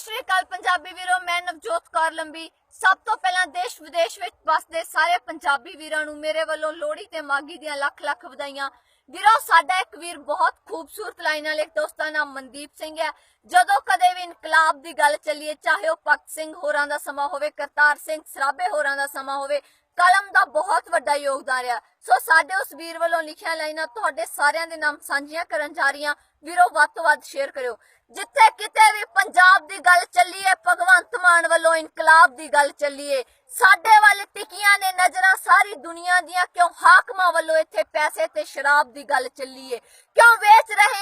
ਸ਼੍ਰੀ ਅਕਾਲ ਪੰਜਾਬੀ ਵੀਰੋ, ਮੈਂ ਨਵਜੋਤ ਕੌਰ ਲੰਬੀ। ਸਭ ਤੋਂ ਪਹਿਲਾਂ ਦੇਸ਼ ਵਿਦੇਸ਼ ਵਿੱਚ ਵਸਦੇ ਸਾਰੇ ਪੰਜਾਬੀ ਵੀਰਾਂ ਨੂੰ ਮੇਰੇ ਵੱਲੋਂ ਲੋਹੜੀ ਤੇ ਮਾਗੀ ਦੀਆਂ ਲੱਖ ਲੱਖ ਵਧਾਈਆਂ। ਵੀਰੋ, ਸਾਡਾ ਇੱਕ ਵੀਰ ਬਹੁਤ ਖੂਬਸੂਰਤ ਲਾਈਨ ਵਾਲੇ ਦੋਸਤ ਦਾ ਨਾਮ ਮਨਦੀਪ ਸਿੰਘ ਹੈ। ਜਦੋਂ ਕਦੇ ਵੀ ਇਨਕਲਾਬ ਦੀ ਗੱਲ ਚੱਲੀਏ, ਚਾਹੇ ਉਹ ਭਗਤ ਸਿੰਘ ਹੋਰਾਂ ਦਾ ਸਮਾਂ ਹੋਵੇ, ਕਰਤਾਰ ਸਿੰਘ ਸਰਾਭੇ ਹੋਰਾਂ ਦਾ ਸਮਾਂ ਹੋਵੇ ਕਲਮ ਦਾ ਬਹੁਤ ਵੱਡਾ ਯੋਗਦਾਨ ਰਿਹਾ ਸੋ ਸਾਡੇ ਉਸ ਵੀਰ ਵੱਲੋਂ ਲਿਖਿਆ ਲਾਈਨਾਂ ਤੁਹਾਡੇ ਸਾਰਿਆਂ ਦੇ ਨਾਮ ਸਾਂਝੀਆਂ ਕਰਨ ਜਾ ਰਹੀਆਂ ਵੀਰੋ, ਵੱਧ ਤੋਂ ਵੱਧ ਸ਼ੇਅਰ ਕਰਿਓ। ਜਿੱਥੇ ਕਿਤੇ ਵੀ ਪੰਜਾਬ ਦੀ ਗੱਲ ਚੱਲੀਏ ਭਗਵੰਤ ਮਾਨ ਵੱਲੋਂ ਇਨਕਲਾਬ ਦੀ ਗੱਲ ਚੱਲੀਏ ਸਾਡੇ ਵੱਲ ਟਿਕੀਆਂ ਨੇ ਨਜ਼ਰਾਂ ਸਾਰੀ ਦੁਨੀਆ ਦੀਆਂ ਕਿਉਂ ਹਾਕਮਾਂ ਵੱਲੋਂ ਇੱਥੇ ਪੈਸੇ ਤੇ ਸ਼ਰਾਬ ਦੀ ਗੱਲ ਚੱਲੀਏ ਕਿਉਂ ਵੇਚ ਰਹੇ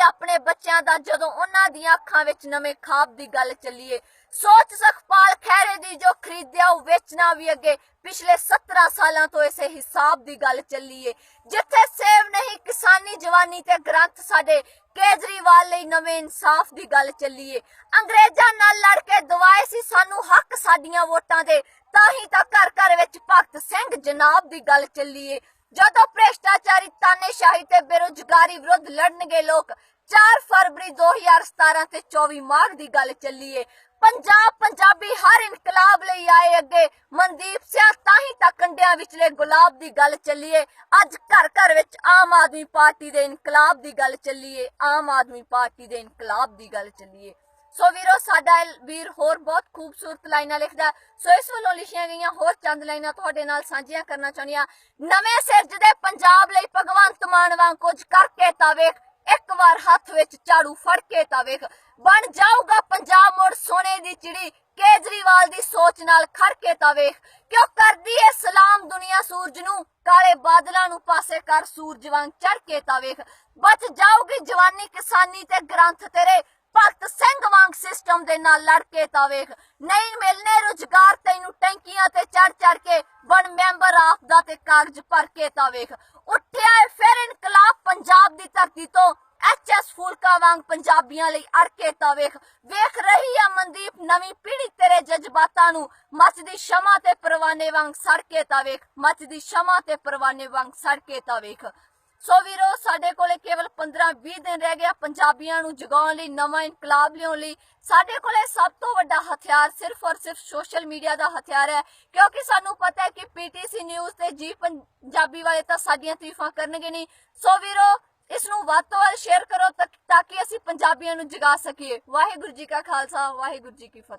ਆਪਣੇ ਬੱਚਿਆਂ ਦਾ ਜਦੋਂ ਉਹਨਾਂ ਦੀਆਂ ਅੱਖਾਂ ਵਿੱਚ ਨਵੇਂ ਖਾਬ ਦੀ ਗੱਲ ਚੱਲੀਏ। ਸੋਚ ਸਖਪਾਲ ਖੈਰੇ ਦੀ ਜੋ ਖਰੀਦਿਆ, ਉਹ ਵੇਚਣਾ ਵੀ ਅੱਗੇ। ਪਿਛਲੇ 17 ਸਾਲਾਂ ਤੋਂ ਇਸੇ ਹਿਸਾਬ ਦੀ ਗੱਲ ਚੱਲੀਏ। ਜਿੱਥੇ ਸੇਵ ਨਹੀਂ, ਕਿਸਾਨੀ ਜਵਾਨੀ ਤੇ ਗ੍ਰੰਥ ਸਾਡੇ ਕੇਜਰੀਵਾਲ ਲਈ ਨਵੇਂ ਇਨਸਾਫ ਦੀ ਗੱਲ ਚੱਲੀਏ। ਅੰਗਰੇਜ਼ਾਂ ਨਾਲ ਲੜ ਕੇ ਦਵਾਏ ਸੀ ਸਾਨੂੰ ਹੱਕ ਸਾਡੀਆਂ ਵੋਟਾਂ ਦੇ। ਤਾਂ ਹੀ ਤਾਂ ਘਰ ਘਰ ਵਿੱਚ ਭਗਤ ਸਿੰਘ ਜਨਾਬ ਦੀ ਗੱਲ ਚੱਲੀਏ। ਜਦੋਂ ਭ੍ਰਿਸ਼ਟਾਚਾਰੀ ਤਾਨੇਸ਼ਾਹੀ ਤੇ ਬੇਰੁਜ਼ਗਾਰੀ ਵਿਰੁੱਧ ਲੜਨਗੇ ਲੋਕ 4 ਫਰਵਰੀ 2017 ਤੇ 24 ਮਾਰਚ ਦੀ ਗੱਲ ਚੱਲੀਏ, ਪੰਜਾਬ ਪੰਜਾਬੀ ਹਰ ਇਨਕਲਾਬ ਲਈ ਆਏ ਅੱਗੇ, ਮਨਦੀਪ ਸਿੰਘ ਤਾਂ ਹੀ ਤਾਂ ਕੰਡਿਆਂ ਵਿਚਲੇ ਗੁਲਾਬ ਦੀ ਗੱਲ ਚੱਲੀਏ, ਅੱਜ ਘਰ ਘਰ ਵਿੱਚ ਆਮ ਆਦਮੀ ਪਾਰਟੀ ਦੇ ਇਨਕਲਾਬ ਦੀ ਗੱਲ ਚੱਲੀਏ, ਆਮ ਆਦਮੀ ਪਾਰਟੀ ਦੇ ਇਨਕਲਾਬ ਦੀ ਗੱਲ ਚੱਲੀਏ। ਸੋ ਵੀਰੋ, ਸਾਡਾ ਵੀਰ ਹੋਰ ਬਹੁਤ ਖੂਬਸੂਰਤ ਲਾਈਨਾਂ ਲਿਖਦਾ ਸੋ ਇਸ ਵੱਲੋਂ ਲਿਖੀਆਂ ਗਈਆਂ ਹੋਰ ਚੰਦ ਲਾਈਨਾਂ ਤੁਹਾਡੇ ਨਾਲ ਸਾਂਝੀਆਂ ਕਰਨਾ ਚਾਹੁੰਦੀ ਨਵੇਂ ਸਿਰਜਦੇ ਪੰਜਾਬ ਲਈ ਭਗਵੰਤ ਮਾਨ ਵਾਂਗ ਕੁਝ ਕਰਕੇ ਤਾਂ ਵੇਖ, ਇੱਕ ਵਾਰ ਹੱਥ ਵਿੱਚ ਝਾੜੂ ਫੜ ਕੇ ਤਾਂ ਵੇਖ। ਬਣ ਜਾਊਗਾ ਪੰਜਾਬ ਮੁੜ ਸੋਨੇ ਦੀ ਚਿੜੀ, ਕੇਜਰੀਵਾਲ ਦੀ ਸੋਚ ਨਾਲ ਖੜ ਕੇ ਤਾਂ ਵੇਖ। ਕਿਉਂ ਕਰਦੀ ਏ ਸਲਾਮ ਦੁਨੀਆ ਸੂਰਜ ਨੂੰ? ਕਾਲੇ ਬਾਦਲਾਂ ਨੂੰ ਪਾਸੇ ਕਰ ਸੂਰਜ ਵਾਂਗ ਚੜ ਕੇ ਤਾਂ ਵੇਖ। ਬਚ ਜਾਊਗੀ ਜਵਾਨੀ ਕਿਸਾਨੀ ਤੇ ਗ੍ਰੰਥ ਤੇਰੇ। ਭਗਤ ਸਿੰਘ ਵਾਂਗ ਸਿਸਟਮ ਦੇ ਨਾਲ ਲੜ ਕੇ ਤਾਂ ਵੇਖ, ਨਹੀਂ ਮਿਲਨੇ ਰੁਜ਼ਗਾਰ ਤੈਨੂੰ ਟੈਂਕੀਆਂ ਤੇ ਚੜ ਚੜ ਕੇ ਬਣ ਮੈਂਬਰ ਆਫ ਦਾ ਤੇ ਕਾਗਜ਼ ਭਰ ਕੇ ਤਾਂ ਵੇਖ। ਉੱਠਿਆ ਫਿਰ ਇਨਕਲਾਬ ਪੰਜਾਬ ਦੀ ਧਰਤੀ ਤੋਂ ਐਚਐਸ ਫੂਲਕਾ ਵਾਂਗ ਪੰਜਾਬੀਆਂ ਲਈ ਅੜਕੇ ਤਾਂ ਵੇਖ। ਵੇਖ ਰਹੀ ਆ ਮਨਦੀਪ, ਨਵੀਂ ਪੀੜ੍ਹੀ ਤੇਰੇ ਜਜ਼ਬਾਤਾਂ ਨੂੰ ਮੱਚਦੀ ਸ਼ਮਾ ਤੇ ਪਰਵਾਨੇ ਵਾਂਗ ਸੜਕੇ ਤਾਂ ਵੇਖ ਮੱਚਦੀ ਸ਼ਮਾ ਤੇ ਪਰਵਾਨੇ ਵਾਂਗ ਸੜਕੇ ਤਾਂ ਵੇਖ। ਸੋ ਵੀਰੋ, ਸਾਡੇ ਕੋਲੇ ਕੇਵਲ 15-20 ਦਿਨ ਰਹਿ ਗਿਆ ਪੰਜਾਬੀਆਂ ਨੂੰ ਜਗਾਉਣ ਲਈ, ਨਵਾਂ ਇਨਕਲਾਬ ਲਿਆਉਣ ਲਈ। ਸਾਡੇ ਕੋਲੇ ਸਭ ਤੋਂ ਵੱਡਾ ਹਥਿਆਰ ਸਿਰਫ ਔਰ ਸਿਰਫ ਸੋਸ਼ਲ ਮੀਡੀਆ ਦਾ ਹਥਿਆਰ ਹੈ, ਕਿਉਂਕਿ ਸਾਨੂੰ ਪਤਾ ਹੈ ਕਿ ਪੀਟੀਸੀ ਨਿਊਜ਼ ਤੇ ਜੀ ਪੰਜਾਬੀ ਵਾਲੇ ਤਾਂ ਸਾਡੀਆਂ ਤਾਰੀਫਾਂ ਕਰਨਗੇ ਨਹੀਂ। ਸੋ ਵੀਰੋ ਇਸ ਨੂੰ ਵੱਧ ਤੋਂ ਵੱਧ ਸ਼ੇਅਰ ਕਰੋ ਤਾਂ ਤਾਂ ਕਿ ਅਸੀਂ ਪੰਜਾਬੀਆਂ ਨੂੰ ਜਗਾ ਸਕੀਏ। ਵਾਹਿਗੁਰੂ ਜੀ ਕਾ ਖਾਲਸਾ, ਵਾਹਿਗੁਰੂ ਜੀ ਕੀ ਫਤਿਹ।